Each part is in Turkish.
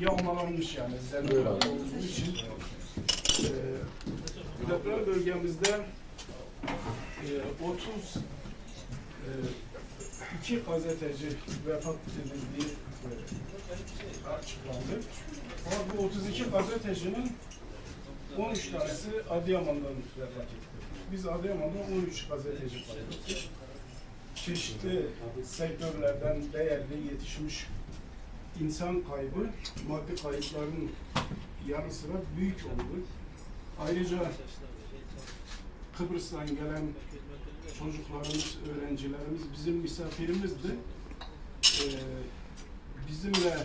yağmalanmış yani zemin olduğu için. E, deprem bölgemizde e, 30 e, iki gazeteci vefat edildiği e, açıklandı. Ama bu 32 gazetecinin 13 tanesi Adıyaman'dan vefat etti. Biz Adıyaman'da 13 gazeteci kaybettik. Çeşitli sektörlerden değerli yetişmiş insan kaybı, maddi kayıpların yanı sıra büyük oldu. Ayrıca Kıbrıs'tan gelen çocuklarımız, öğrencilerimiz bizim misafirimizdi. Ee, bizimle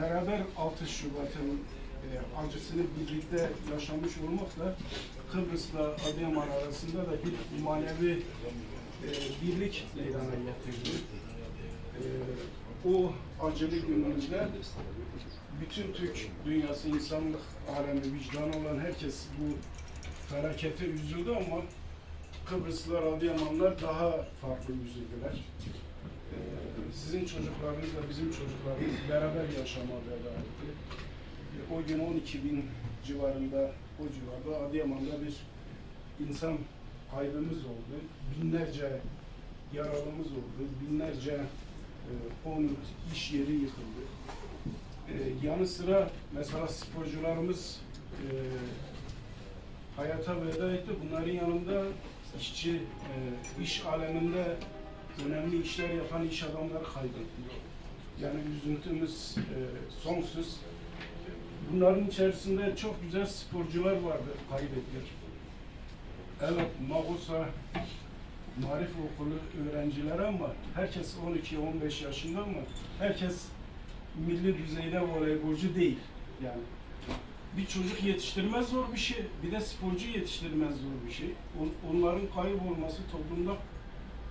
beraber 6 Şubat'ın e, acısını birlikte yaşamış olmakla Kıbrıs'la Adıyaman arasında da bir manevi e, birlik meydana getirdi. E, o acılı günümüzde bütün Türk dünyası, insanlık alemi, vicdanı olan herkes bu felakete üzüldü ama Kıbrıslılar, Adıyamanlar daha farklı üzüldüler. Ee, sizin çocuklarınızla bizim çocuklarımız beraber yaşama veda etti. O gün 12 bin civarında, o civarda Adıyaman'da bir insan kaybımız oldu. Binlerce yaralımız oldu. Binlerce konut, iş yeri yıkıldı. Ee, yanı sıra mesela sporcularımız e, hayata veda etti. Bunların yanında işçi, e, iş aleminde önemli işler yapan iş adamları kaybettik. Yani üzüntümüz e, sonsuz. Bunların içerisinde çok güzel sporcular vardı kaybettik. Evet, Magusa Marif Okulu öğrencileri ama herkes 12-15 yaşında ama herkes milli düzeyde voleybolcu değil. Yani bir çocuk yetiştirmez zor bir şey, bir de sporcu yetiştirmez zor bir şey. On- Onların kaybolması toplumda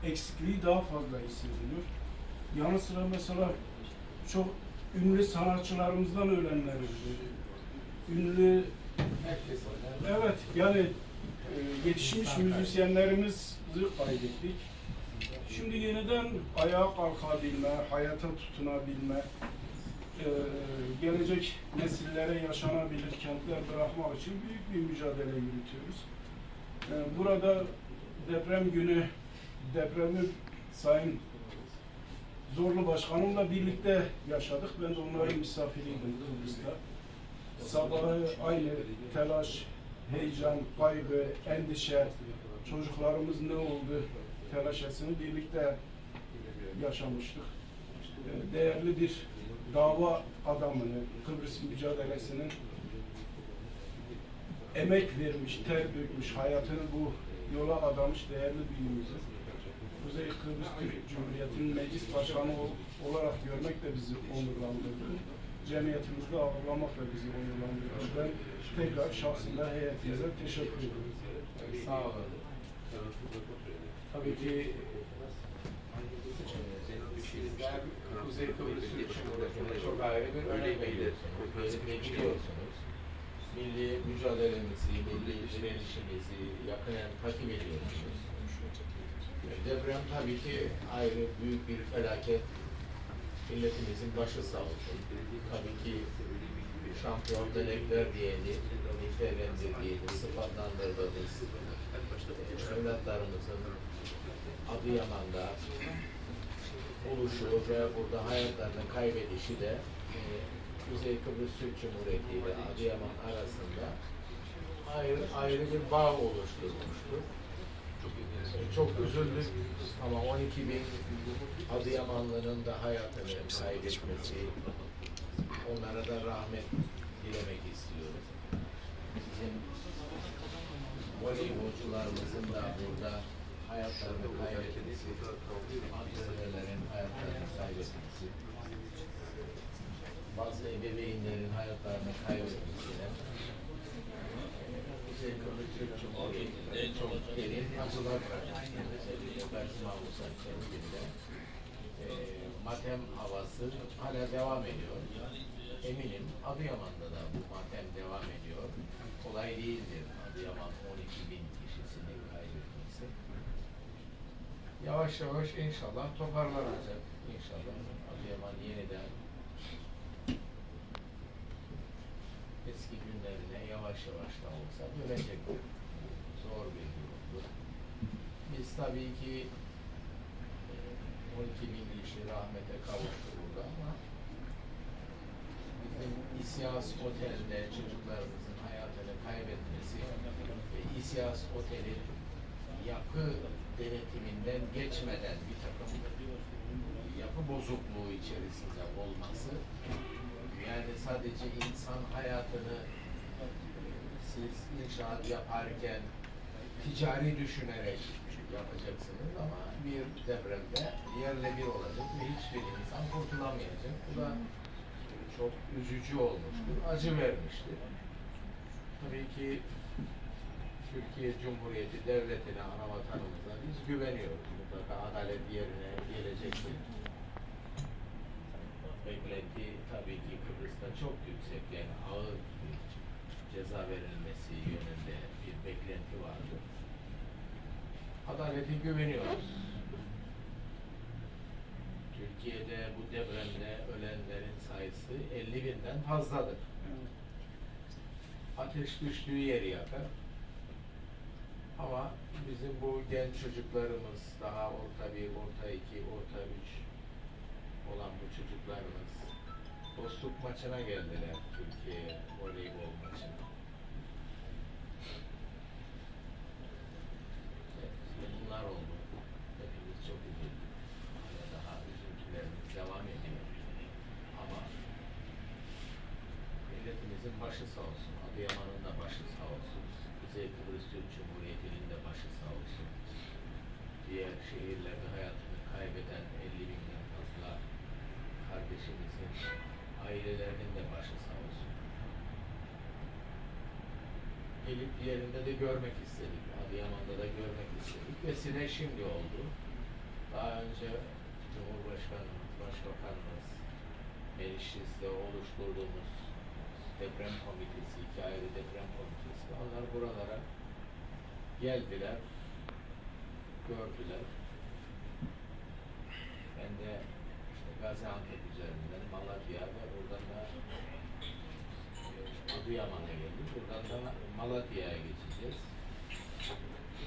eksikliği daha fazla hissediliyor. Yanı sıra mesela çok ünlü sanatçılarımızdan ölenler oldu. Ünlü Evet yani e, yetişmiş müzisyenlerimizi kaybettik. Şimdi yeniden ayağa kalkabilme, hayata tutunabilme, e, gelecek nesillere yaşanabilir kentler bırakmak için büyük bir mücadele yürütüyoruz. E, burada deprem günü depremi Sayın Zorlu Başkanımla birlikte yaşadık. Ben de onların misafiriydim Kıbrıs'ta. Sabahı aynı telaş, heyecan, kaygı, endişe, çocuklarımız ne oldu telaşesini birlikte yaşamıştık. Ee, Değerli bir dava adamını, Kıbrıs mücadelesinin emek vermiş, ter dökmüş, hayatını bu yola adamış değerli büyüğümüzü. Kuzey Kıbrıs Türk Cumhuriyeti'nin meclis başkanı ol- olarak görmek de bizi onurlandırdı. Cemiyetimizde ağırlamak da bizi onurlandırdı. Ben tekrar şahsında heyetinize teşekkür ederim. Sağ olun. Tabii ki Kuzey Kıbrıs çok ayrı bir önem veriyorsunuz. Milli mücadelemizi, milli direnişimizi yakından takip ediyorsunuz. Deprem tabii ki ayrı büyük bir felaket. Milletimizin başı sağ olsun. Tabii ki şampiyon denekler diyeni, nitelendirdiğini, sıfatlandırdığımız evlatlarımızın Adıyaman'da oluşu ve burada hayatlarını kaybedişi de e, Kuzey Kıbrıs Türk Cumhuriyeti ile Adıyaman arasında ayrı, ayrı bir bağ oluşturmuştur. E, Çok üzüldük ama 12 bin Adıyamanlı'nın da hayatını kaybetmesi, onlara da rahmet dilemek istiyoruz. Bizim voleybolcularımızın da burada hayatlarını kaybetmesi, hayatlarını kaybetmesi, bazı ebeveynlerin hayatlarını Cumhuriyeti'nde çok derin acılar bırakmıştır. Özellikle Bersim Avlusan kentinde e, matem havası hala devam ediyor. Eminim Adıyaman'da da bu matem devam ediyor. Kolay değildir Adıyaman yavaş yavaş inşallah toparlanacak. İnşallah Adıyaman yeniden eski günlerine yavaş yavaş da olsa dönecektir. Zor bir durumdu. Biz tabii ki e, 12 bin kişi rahmete kavuştu burada ama bizim İsyas Otel'de çocuklarımızın hayatını kaybetmesi ve İsyas Otel'in yapı denetiminden geçmeden bir takım yapı bozukluğu içerisinde olması yani sadece insan hayatını siz inşaat yaparken ticari düşünerek yapacaksınız ama bir depremde yerle bir olacak ve hiçbir insan kurtulamayacak. Bu da çok üzücü olmuştur, acı vermiştir. Tabii ki Türkiye Cumhuriyeti Devleti'ne, ana vatanımıza biz güveniyoruz. Mutlaka adalet yerine gelecektir. Beklenti tabii ki Kıbrıs'ta çok yüksek, yani ağır bir ceza verilmesi yönünde bir beklenti vardı. Adalete güveniyoruz. Türkiye'de bu depremde ölenlerin sayısı 50 binden fazladır. Ateş düştüğü yeri yakar. Ama bizim bu genç çocuklarımız, daha orta bir, orta iki, orta üç olan bu çocuklarımız dostluk maçına geldiler Türkiye voleybol maçına. Evet, bunlar oldu. Hepimiz çok üzüldük. Hala daha üzüntülerimiz devam ediyor. Ama milletimizin başı sağ olsun. Adıyaman'ın da başı sağ olsun. Kuzey Kıbrıs Türk Cumhuriyeti'nin de başı sağ olsun. Diğer şehirlerde hayatını kaybeden 50 binden fazla kardeşimizin ailelerinin de başı sağ olsun. Gelip yerinde de görmek istedik. Adıyaman'da da görmek istedik. Vesile şimdi oldu. Daha önce Cumhurbaşkanımız, Başbakanımız, mecliste oluşturduğumuz deprem komitesi, iki ayrı deprem komitesi. Geldiler, gördüler. Ben de işte Gaziantep üzerinden Malatya ve oradan da e, Adıyaman'a geldim. Buradan da Malatya'ya geçeceğiz.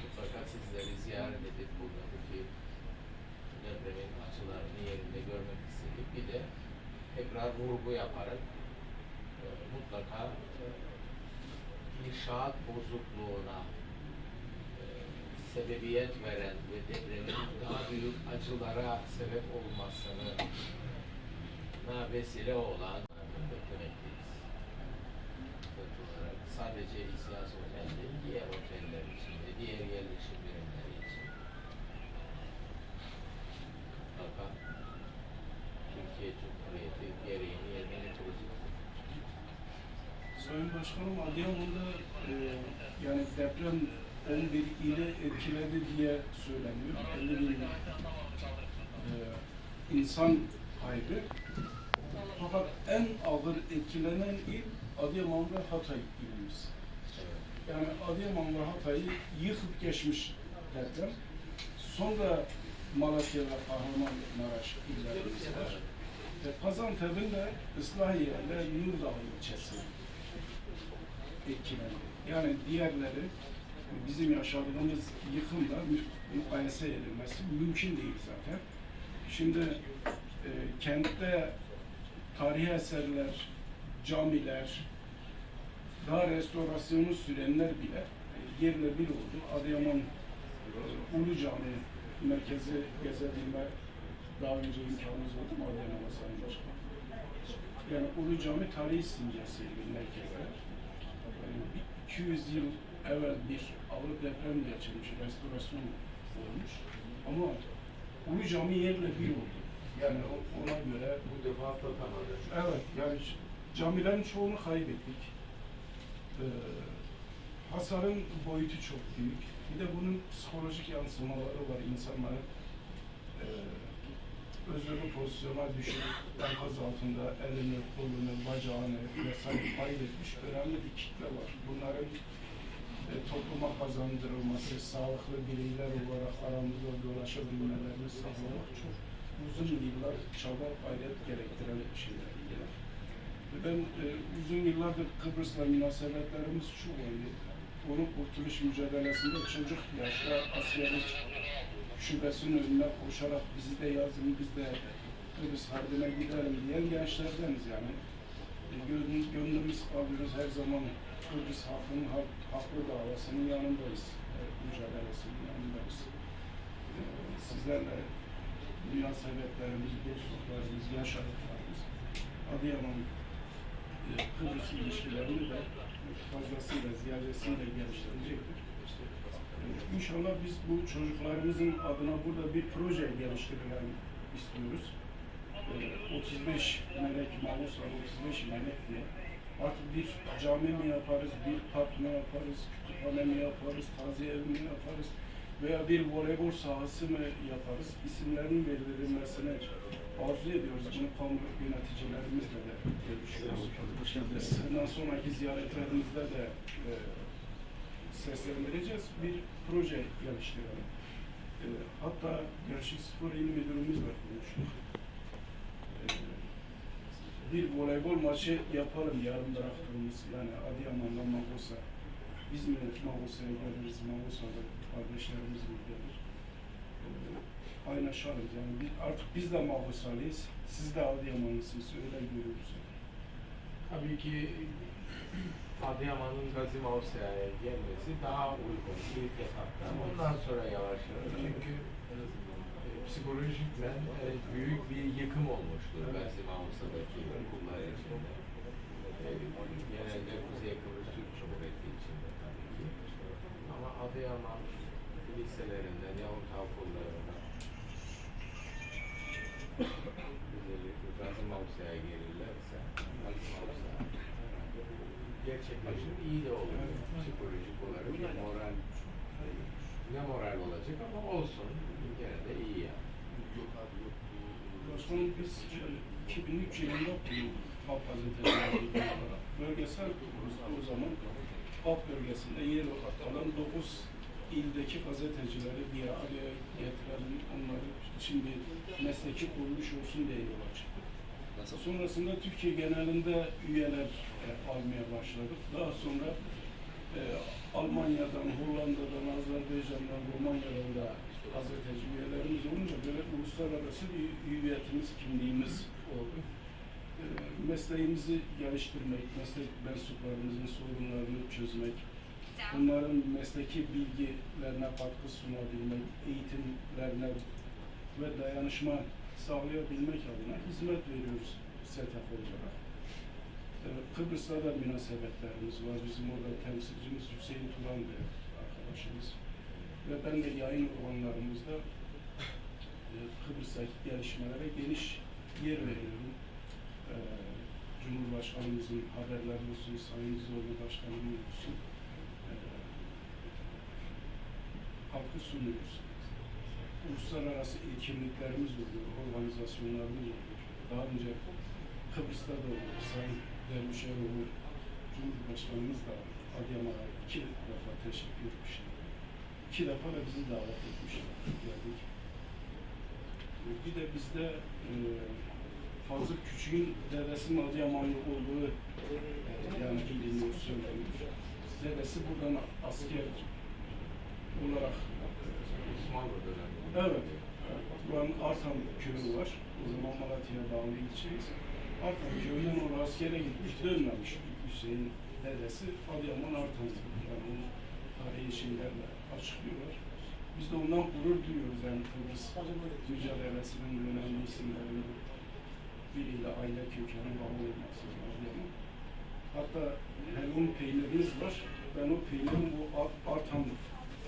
Mutlaka sizleri ziyaret edip buradaki depremin açılarını yerinde görmek istedik. Bir de tekrar vurgu yaparak e, mutlaka e, inşaat bozukluğuna sebebiyet veren ve depremin daha büyük acılara sebep olmasını vesile olan beklemekteyiz. Olarak sadece İsyas Otel değil, diğer oteller için de, diğer yerleşim birimleri için mutlaka Türkiye Cumhuriyeti gereğini yerine getirecek. Sayın Başkanım Adıyaman'da e, yani deprem 11 ile etkiledi diye söyleniyor. 50 bin e, insan kaybı. Fakat en ağır etkilenen il Adıyaman ve Hatay ilimiz. Yani Adıyaman ve Hatay'ı yıkıp geçmiş deprem. Sonra Malatya ve Kahramanmaraş illerimiz var. E, Pazantep'in de Islahiye ve Nurdağ ilçesi etkilendi. Yani diğerleri bizim yaşadığımız yıkımla mukayese edilmesi mümkün değil zaten. Şimdi e, kentte tarihi eserler, camiler, daha restorasyonu sürenler bile e, yerle bir oldu. Adıyaman e, Ulu Cami merkezi gezebilme daha önce imkanımız oldu mu Adıyaman'a Sayın Başkan? Yani Ulu Cami tarihi simgesi bir merkezde. Yani bir 200 yıl evvel bir ağır deprem geçirmiş, restorasyon olmuş. Ama Ulu Cami yerle bir oldu. Yani o- ona göre Bu defa tamamen Evet, yani camilerin çoğunu kaybettik. Ee, hasarın boyutu çok büyük. Bir de bunun psikolojik yansımaları var. İnsanların e, özürlü pozisyona düşüp enkaz altında elini, kolunu, bacağını vesaire kaybetmiş önemli bir kitle var. Bunların e, topluma kazandırılması, sağlıklı bireyler olarak aramızda dolaşabilmelerini sağlamak çok uzun yıllar çaba gayret gerektiren şeyler. Ben e, uzun yıllardır Kıbrıs'la münasebetlerimiz şu oldu. Onun kurtuluş mücadelesinde çocuk yaşta askerlik şubesinin önüne koşarak bizi de yazın, biz de Kıbrıs Harbi'ne gidelim diyen gençlerdeniz yani. Gönlümüz, kalıyoruz her zaman Kıbrıs halkının hak, haklı davasının yanındayız. E, mücadelesinin yanındayız. E, sizlerle münasebetlerimiz, dostluklarımız, yaşadıklarımız Adıyaman e, Kıbrıs ilişkilerini de fazlasıyla, ziyadesiyle geliştirecektir. E, İnşallah biz bu çocuklarımızın adına burada bir proje geliştirilen istiyoruz. E, 35 melek Malusa, 35 melek diye artık bir cami mi yaparız, bir park mı yaparız, kütüphane mi yaparız, taziye evi mi yaparız veya bir voleybol sahası mı yaparız, isimlerinin verilmesine arzu ediyoruz. Bunu kamu yöneticilerimizle de görüşüyoruz. Bundan sonraki ziyaretlerimizde de e, seslendireceğiz. Bir proje geliştirelim. E, hatta Gençlik Spor İl Müdürümüzle konuştuk. Bir voleybol maçı yapalım yarın bıraktığımız yani Adıyaman'la Magosa. Biz mi Magosa'ya geliriz, Magosa'da kardeşlerimiz mi gelir? E, Aynaşalım yani biz, artık biz de Magosalıyız, siz de Adıyamanlısınız, öyle görüyoruz. Tabii ki Adıyaman'ın Gazi Mavsa'ya gelmesi daha uygun ilk etapta. Ondan sonra yavaş yavaş çünkü psikolojikmen e, büyük bir yıkım olmuştur. Gazi Mavsa'daki okullar içinde. E, genelde Kuzey Kıbrıs Türk Cumhuriyeti içinde tabii ki. Ama Adıyaman liselerinden yahut okullarında özellikle Gazi Mavsa'ya gelirlerse Gazi Mavsa gerçekleşir iyi de olur psikolojik olarak moral ne moral olacak ama olsun. Gene de iyi yani. Başkanım biz e, 2003 yılında kurulduk Halk Gazetecileri olarak. Bölgesel o zaman Halk bölgesinde yer alan 9 ildeki gazetecileri bir araya getirelim, onları şimdi mesleki kuruluş olsun diye yola çıktık. Sonrasında Türkiye genelinde üyeler e, almaya başladık. Daha sonra e, Almanya'dan, Hollanda'dan, Azerbaycan'dan, Romanya'dan da gazeteci üyelerimiz olunca böyle uluslararası bir hüviyetimiz, kimliğimiz oldu. E, mesleğimizi geliştirmek, meslek mensuplarımızın sorunlarını çözmek, bunların mesleki bilgilerine katkı sunabilmek, eğitimlerine ve dayanışma sağlayabilmek adına hizmet veriyoruz STK olarak. Ee, Kıbrıs'ta da münasebetlerimiz var. Bizim orada temsilcimiz Hüseyin Turan bir arkadaşımız. Ve ben de yayın organlarımızda e, Kıbrıs'taki gelişmelere geniş yer veriyorum. Ee, Cumhurbaşkanımızın haberleri olsun, Sayın Zorlu Başkanımız olsun. Ee, halkı sunuyoruz. Uluslararası etkinliklerimiz oluyor, organizasyonlarımız oluyor. Daha önce Kıbrıs'ta da oldu. Sayın Dervişeroğlu Cumhurbaşkanımız da Adıyaman'a iki defa teşrif etmişti. İki defa da bizi davet etmişti. Geldik. Bir de bizde e, Fazıl Küçük'ün dedesinin Adıyamanlı olduğu e, yani biliniyor, söyleniyor. Dedesi buradan asker olarak e, dönemi. Evet. Buranın Artan köyü var. O zaman Malatya'ya bağlı ilçeyiz. Artan köyünden oraya askere gitmiş, dönmemiş. Hüseyin dedesi Adıyaman Artan. Yani onun tarihi şeylerle açıklıyorlar. Biz de ondan gurur duyuyoruz yani Kıbrıs mücadelesinin önemli isimlerinin biriyle aile kökeni bağlı olması Adıyaman. Hatta helvan peynirimiz var. Ben o peynirin bu Ar- Artan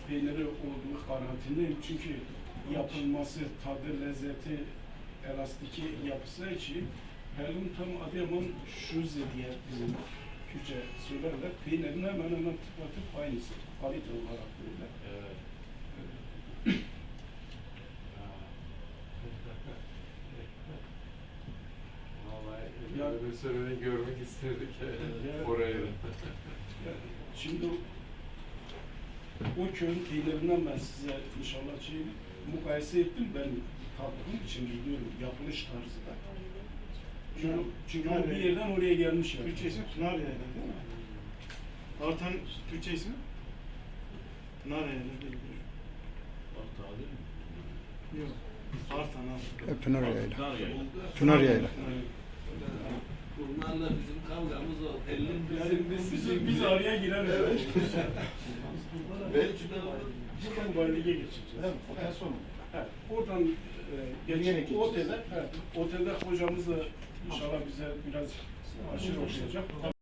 peyniri olduğu kanaatindeyim. Çünkü yapılması, tadı, lezzeti, elastiki yapısı için helvan tam Adıyaman şuze diye bizim Kürtçe söylerler. Peynirin hemen hemen tıpatıp aynısı. Kalite olarak böyle. Evet. Vallahi Ya- böyle söyleni görmek isterdik Ya- orayı. Yani şimdi o köyün peynirinden ben size inşallah şey mukayese ettim. Ben tattığım için biliyorum yapılış tarzı da. Çünkü, çünkü o bir yerden oraya gelmiş yani. Türkçe ismi Pınar Yayla değil mi? Artan Türkçe ismi? Pınar Yayla değil. Yok. Artan Artan. E, Pınar Yayla. Pınar Yayla. Bunlarla bizim kavgamız o. Elin bizim biz, biz araya girer evet. Belki de Buradan Bali'ye geçeceğiz. Evet, otel sonu. Evet, oradan e, geçip otelde, evet, otelde hocamız da inşallah bize biraz aşırı okuyacak.